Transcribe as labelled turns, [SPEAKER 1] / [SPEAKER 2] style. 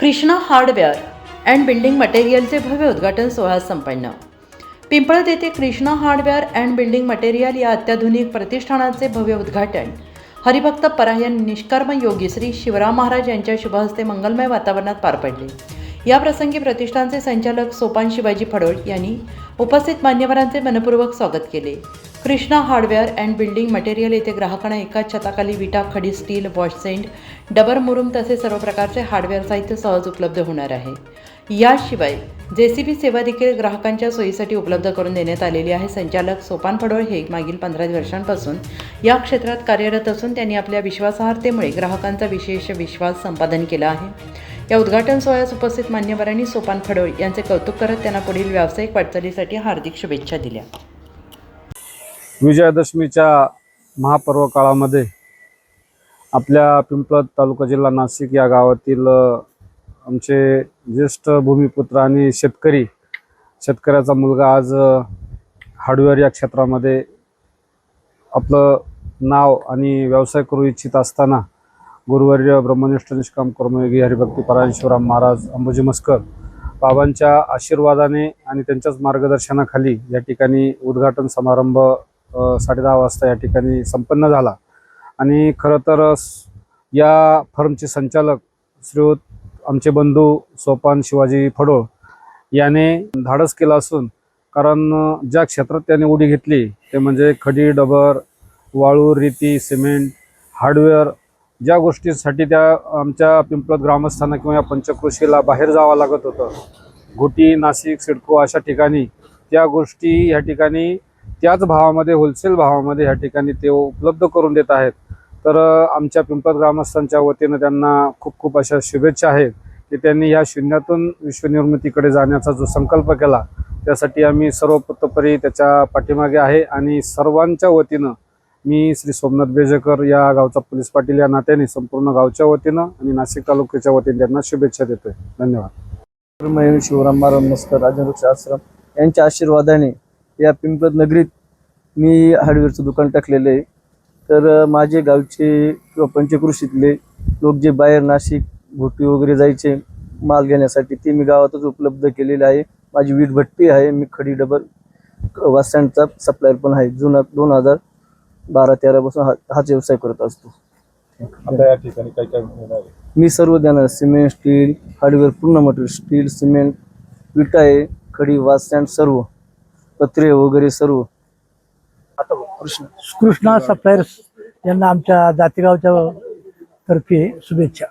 [SPEAKER 1] Krishna hardware and building मटेरियलचे भव्य उद्घाटन सोहळा संपन्न. पिंपळद येथे Krishna hardware and building material या अत्याधुनिक प्रतिष्ठानाचे भव्य उद्घाटन. हरिभक्त परायण निष्कर्म योगी श्री शिवराम महाराज यांच्या शुभहस्ते मंगलमय वातावरणात पार पडले. या प्रसंगी प्रतिष्ठानचे संचालक सोपान शिवाजी फडोळ यांनी उपस्थित मान्यवरांचे मनपूर्वक स्वागत केले. Krishna hardware and building material येथे ग्राहकांना एकाच छताखाली विटा खडी स्टील वॉशसेंट डबर मुरुम तसे सर्व प्रकारचे हार्डवेअर साहित्य सहज उपलब्ध होणार आहे. याशिवाय जे सी बी सेवा देखील ग्राहकांच्या सोयीसाठी उपलब्ध करून देण्यात आलेली आहे. संचालक सोपान फडोळ हे मागील पंधरा वर्षांपासून या क्षेत्रात कार्यरत असून त्यांनी आपल्या विश्वासार्हतेमुळे ग्राहकांचा विशेष विश्वास संपादन केला आहे. या उद्घाटन सोहळ्यास उपस्थित मान्यवरांनी सोपान फडोळ यांचे कौतुक करत त्यांना पुढील व्यावसायिक वाटचालीसाठी हार्दिक शुभेच्छा दिल्या.
[SPEAKER 2] विजयादशमीच्या महापर्व काळामध्ये आपल्या पिंपळद तालुका जिल्हा नाशिक या गावातील आमचे ज्येष्ठ भूमिपुत्र आणि शेतकरी शेतकऱ्याचा मुलगा आज हार्डवेअर या क्षेत्रामध्ये आपलं नाव आणि व्यवसाय करू इच्छित असताना गुरुवर्य ब्रह्मनिष्ठ निष्काम कर्मयोगी हरिभक्ती परायण शिवराम महाराज अंबुजी मस्कर बाबांच्या आशीर्वादाने आणि त्यांच्याच मार्गदर्शनाखाली या ठिकाणी उद्घाटन समारंभ साडेदहा वाजता या ठिकाणी संपन्न झाला. आणि खरं तर या फर्मचे संचालक श्रीयुत आमचे बंधू सोपान शिवाजी फडोळ याने धाडस केलं असून कारण ज्या क्षेत्रात त्याने उडी घेतली ते म्हणजे खडी डबर वाळू रेती सिमेंट हार्डवेअर ज्या गोष्टीसाठी त्या आमच्या पिंपळत ग्रामस्थांना किंवा या पंचकृषीला बाहेर जावं लागत होतं घोटी नाशिक सिडको अशा ठिकाणी त्या गोष्टी या ठिकाणी त्याच भावामध्ये होलसेल भावामध्ये ह्या ठिकाणी ते उपलब्ध करून देत आहेत. तर आमच्या पिंपळ ग्रामस्थांच्या वतीनं त्यांना खूप खूप अशा शुभेच्छा आहेत की त्यांनी या शून्यातून विश्वनिर्मितीकडे जाण्याचा जो संकल्प केला त्यासाठी आम्ही सर्वतोपरी त्याच्या पाठीमागे आहे आणि सर्वांच्या वतीनं मी श्री सोमनाथ बेजेकर या गावचा पोलीस पाटील या नात्याने संपूर्ण गावच्या वतीनं आणि नाशिक तालुक्याच्या वतीने त्यांना शुभेच्छा देतोय. धन्यवाद.
[SPEAKER 3] मयूर शिवराम महाराज नमस्कार. राजनवृक्ष आश्रम यांच्या आशीर्वादाने या पिंपळ नगरीत मी हार्डवेअरचं दुकान टाकलेलं आहे. तर माझे गावचे किंवा पंचकृषीतले लोक जे बाहेर नाशिक घोटी वगैरे जायचे माल घेण्यासाठी ते मी गावातच उपलब्ध केलेले आहे. माझी वीट भट्टी आहे मी खडी डबल वास्टँडचा सप्लायर पण आहे. जुना दोन हजार बारा तेरापासून हा हाच व्यवसाय करत असतो.
[SPEAKER 4] या ठिकाणी काय काय?
[SPEAKER 3] मी सर्व देणार सिमेंट स्टील हार्डवेअर पूर्ण मटेरियल स्टील सिमेंट विटा आहे खडी वास स्टँड सर्व पत्रे वगैरे सर्व.
[SPEAKER 5] कृष्णा सप्लायर्स यांना आमच्या जातीगावच्या तर्फे शुभेच्छा.